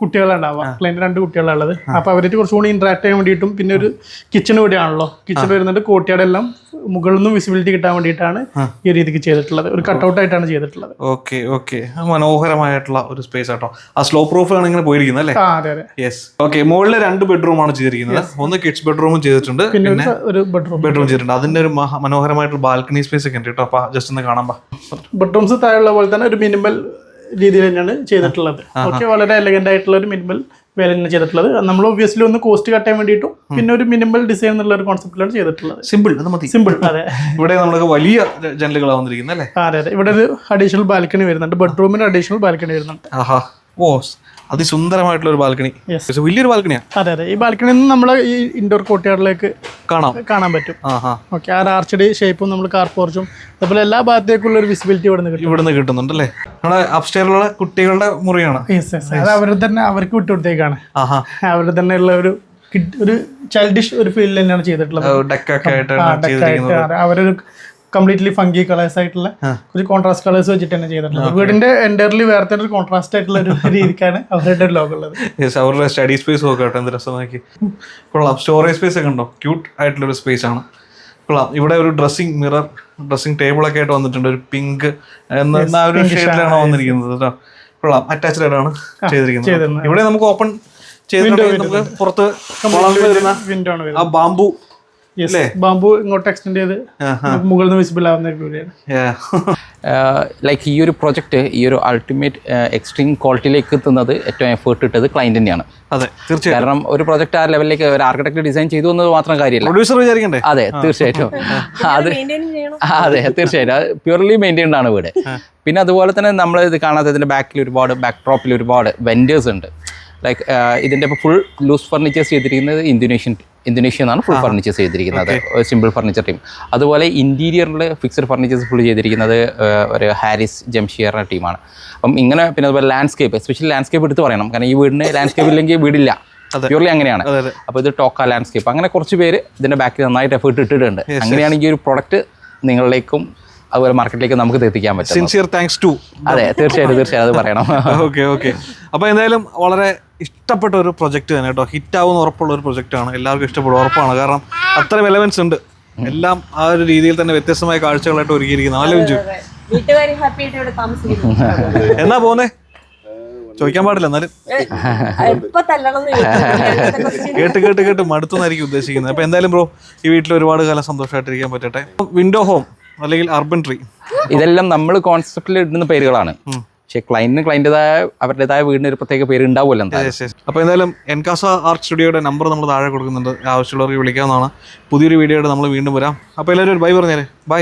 കുട്ടികളുണ്ടാവുക. ക്ലൈന്റ് രണ്ട് കുട്ടികളുള്ളത് അപ്പൊ അവരായിട്ട് കുറച്ചുകൂടി ഇന്ററാക്ട് ചെയ്യാൻ വേണ്ടിയിട്ടും പിന്നെ ഒരു കിച്ചൺ കൂടിയാണല്ലോ കിച്ചൺ വരുന്നുണ്ട്. കോട്ടിയാടെല്ലാം മുകളിൽ നിന്നും വിസിബിലിറ്റി കിട്ടാൻ വേണ്ടിയിട്ടാണ് ഈ രീതിക്ക് ചെയ്തിട്ടുള്ളത്. ഒരു കട്ടൗട്ട് ആയിട്ടാണ് ചെയ്തിട്ടുള്ളത്. Okay okay. മനോഹരമായിട്ടുള്ള ഒരു സ്പേസ് ആട്ടോ. ആ സ്ലോ പ്രൂഫ് ആണ് ഇങ്ങനെ പോയിരിക്കുന്നത് അല്ലേ? ആ അതെ അതെ. യെസ് ഓക്കെ മുകളിലെ രണ്ട് ബെഡ്റൂം ആണ് ചെയ്തിരിക്കുന്നത്. ഒന്ന് കിഡ്സ് ബെഡ്റൂമും ചെയ്തിട്ടുണ്ട്. പിന്നെ ഒരു- ബെഡ്റൂം ബെഡ്റൂം ചെയ്തിട്ടുണ്ട്. അതിന്റെ ഒരു മനോഹരമായിട്ടുള്ള ബാൽക്കണി സ്പേസ് ഒക്കെ ഉണ്ട് കേട്ടോ. അപ്പൊ ജസ്റ്റ് ഒന്ന് കാണാൻ ബെഡ്റൂംസ് താഴെയുള്ള പോലെ തന്നെ ഒരു മിനിമൽ രീതിയിൽ തന്നെയാണ് ചെയ്തിട്ടുള്ളത്. ഓക്കെ വളരെ എലഗന്റ് ആയിട്ടുള്ള ഒരു മിനിമൽ വില തന്നെ ചെയ്തിട്ടുള്ളത്. നമ്മൾ ഒബ്വിയസ്ലി ഒന്ന് കോസ്റ്റ് കട്ട് ചെയ്യാൻ വേണ്ടിയിട്ടും പിന്നെ ഒരു മിനിമൽ ഡിസൈൻ എന്നുള്ള ഒരു കോൺസെപ്റ്റിലാണ് ചെയ്തിട്ടുള്ളത്. സിമ്പിൾ സിമ്പിൾ അതെ. ഇവിടെ നമ്മൾക്ക് വലിയ ജനലുകളാണ് വന്നിരിക്കുന്നത് അല്ലേ? അതെ അതെ. ഇവിടെ ഒരു അഡീഷണൽ ബാൽക്കണി വരുന്നുണ്ട്. ബെഡ്റൂമിന് അഡീഷണൽ ബാൽക്കണി വരുന്നുണ്ട്. ആഹാ. ഓ അതിസുന്ദരമായിട്ടുള്ള ഒരു ബാൽക്കണി. വലിയൊരു ബാൽക്കണിയാ. അതെ അതെ. ഈ ബാൽക്കണി നമ്മൾ ഈ ഇൻഡോർ കോട്ടയാടിലേക്ക് കാണാം. കാണാൻ പറ്റും. ഓക്കെ ആ ആർച്ചഡ് ഷേപ്പും നമ്മൾ കാർ പോർച്ചും അതുപോലെ എല്ലാ ഭാഗത്തേക്കുള്ള ഒരു വിസിബിലിറ്റി ഇവിടെ നിന്ന് കിട്ടും. ഇവിടുന്ന് കിട്ടുന്നുണ്ട് അല്ലേ നമ്മുടെ അപ്സ്റ്റേറിലുള്ള കുട്ടികളുടെ മുറിയാണ്. അത് അവർ തന്നെ അവർക്ക് വിട്ടുകൊടുത്തേക്കാണ് ആഹാ. അവർ തന്നെ ഉള്ള ഒരു ഒരു ചൈൽഡിഷ് ഒരു ഫീൽ തന്നെയാണ് ചെയ്തിട്ടുള്ളത്. അവരൊരു കംപ്ലീറ്റ്ലി ഫംഗി കളേഴ്സ് ആയിട്ടുള്ള കുറച്ച് കോൺട്രാസ്റ്റ് കളേഴ്സ് വെച്ചിട്ട് തന്നെ ചെയ്തിട്ടുള്ളത്. വീടിന്റെ എന്റയർലി വേറെ തന്നെ ഒരു കോൺട്രാസ്റ്റ് ആയിട്ടുള്ള ഒരു രീതിക്കാണ് അവരുടെ ഒരു ലോകം ഉള്ളത് അവരുടെ സ്റ്റഡി സ്പേസ് നോക്കാം രസമാക്കി എന്ത് കൊള്ളാം. സ്റ്റോറേജ് സ്പേസ് ഒക്കെ ഉണ്ടോ? ക്യൂട്ട് ആയിട്ടുള്ള ഒരു സ്പേസ് ആണ്. കൊള്ളാം. ഇവിടെ ഒരു ഡ്രസ്സിംഗ് മിറർ ഡ്രസ്സിംഗ് ടേബിൾ ഒക്കെ ആയിട്ട് വന്നിട്ടുണ്ട്. ഒരു പിങ്ക് എന്ന ഒരു ഷെയ്ഡിലാണ് വന്നിരിക്കുന്നത് കേട്ടോ. കൊള്ളാം. അറ്റാച്ച്ഡ് ആയിട്ടാണ് ചെയ്തിരിക്കുന്നത്. ഇവിടെ നമുക്ക് ഓപ്പൺ ചെയ്തിട്ടുണ്ട് നമുക്ക് പുറത്ത് വളർന്നു വരുന്ന ആ വരുന്നത്. ബാംബു ഇങ്ങോട്ട് എക്സ്റ്റെൻഡ് ചെയ്ത് മുകളിൽ നിന്ന് വിസിബിൾ ആവുന്ന ഒരു ലൈക്ക് ഈ ഒരു പ്രൊജക്റ്റ് ഈ ഒരു അൾട്ടിമേറ്റ് എക്സ്ട്രീം ക്വാളിറ്റിയിലേക്ക് എത്തുന്നത് ഏറ്റവും എഫേർട്ട് ഇട്ടത് ക്ലൈന്റ് തന്നെയാണ്. അതെ തീർച്ചയായും കാരണം ഒരു പ്രൊജക്റ്റ് ആ ലെവലിലേക്ക് ഒരു ആർക്കിടെക്ട് ഡിസൈൻ ചെയ്തു എന്നത് മാത്രം കാര്യമില്ല. പ്രൊഡ്യൂസർ വിചാരിക്കണ്ടേ? അതെ തീർച്ചയായിട്ടും. അത് അതെ തീർച്ചയായിട്ടും. പ്യൂർലി മെയിന്റൈൻഡ് ആണ് വീട് പിന്നെ അതുപോലെ തന്നെ നമ്മൾ ഇത് കാണാത്ത ഇതിന്റെ ബാക്കിൽ ഒരുപാട് ബാക്ക് ഡ്രോപ്പിൽ ഒരുപാട് വെൻഡേഴ്സ് ഉണ്ട്. ലൈക്ക് ഇതിന്റെ ഇപ്പോൾ ഫുൾ ലൂസ് ഫർണിച്ചേഴ്സ് ചെയ്തിരിക്കുന്നത് ഇന്തോനേഷ്യൻ ഇന്തോനേഷ്യ എന്നാണ് ഫുൾ ഫർണിച്ചേഴ്സ് ചെയ്തിരിക്കുന്നത്. സിമ്പിൾ ഫർണിച്ചർ ടീം അതുപോലെ ഇന്റീരിയറിൽ ഫിക്സഡ് ഫർണിച്ചേഴ്സ് ഫുൾ ചെയ്തിരിക്കുന്നത് ഒരു ഹാരിസ് ജംഷിയറിന്റെ ടീമാണ്. അപ്പം ഇങ്ങനെ പിന്നെ അതുപോലെ ലാൻഡ്സ്കേപ്പ് എസ്പെഷ്യലി ലാൻഡ്സ്കേപ്പ് എടുത്ത് പറയണം. കാരണം ഈ വീടിന് ലാൻഡ്സ്കേപ്പ് ഇല്ലെങ്കിൽ വീടില്ല. പ്യൂർലി അങ്ങനെയാണ്. അപ്പോൾ ഇത് ടോക്ക ലാൻഡ്സ്കേപ്പ് അങ്ങനെ കുറച്ച് പേര് ഇതിന്റെ ബാക്കിൽ നന്നായിട്ട് എഫേർട്ട് ഇട്ടിട്ടുണ്ട്. അങ്ങനെയാണെങ്കിൽ ഒരു പ്രൊഡക്റ്റ് നിങ്ങളിലേക്കും അതുപോലെ മാർക്കറ്റിലേക്ക് നമുക്ക് എത്തിക്കാൻ പറ്റും. സിൻസിയർ താങ്ക്സ് ടു അതെ തീർച്ചയായിട്ടും തീർച്ചയായിട്ടും അത് പറയണം. ഓക്കെ ഓക്കെ അപ്പോൾ എന്തായാലും വളരെ ഇഷ്ടപ്പെട്ട ഒരു പ്രൊജക്റ്റ് തന്നെ കേട്ടോ. ഹിറ്റ് ആവുന്ന ഉറപ്പുള്ള ഒരു പ്രൊജക്റ്റ് ആണ്. എല്ലാവർക്കും ഇഷ്ടപ്പെടും. ഉറപ്പാണ്. കാരണം അത്രയും എലവൻസ് ഉണ്ട്. എല്ലാം ആ ഒരു രീതിയിൽ തന്നെ വ്യത്യസ്തമായ കാഴ്ചകളായിട്ട് ഒരുക്കിയിരിക്കുന്നു. ആലോചിച്ചു എന്നാ പോന്നെ? ചോദിക്കാൻ പാടില്ല എന്നാലും. കേട്ട് കേട്ട് കേട്ട് മടുത്തുന്നായിരിക്കും ഉദ്ദേശിക്കുന്നത്. അപ്പൊ എന്തായാലും ബ്രോ ഈ വീട്ടിൽ ഒരുപാട് കാലം സന്തോഷമായിട്ടിരിക്കാൻ പറ്റട്ടെ. വിൻഡോ ഹോം അല്ലെങ്കിൽ അർബൻ ട്രീ ഇതെല്ലാം നമ്മൾ കോൺസെപ്റ്റിൽ ഇടുന്ന പേരുകളാണ്. പക്ഷേ ക്ലൈന്റിന് ക്ലൈന്റേതായ അവരുടേതായ വീടിന് ഒരു പ്രത്യേക പേര് ഉണ്ടാവുമല്ലോ എന്തായാലും. അപ്പോൾ എന്തായാലും എൻകാസ ആർട്ട് സ്റ്റുഡിയോയുടെ നമ്പർ നമ്മൾ താഴെ കൊടുക്കുന്നുണ്ട്. ആവശ്യമുള്ളവർക്ക് വിളിക്കാവുന്നതാണ്. പുതിയൊരു വീഡിയോയുടെ നമ്മൾ വീണ്ടും വരാം. അപ്പോൾ എല്ലാവരും ഒരു ബൈ പറഞ്ഞേ ബൈ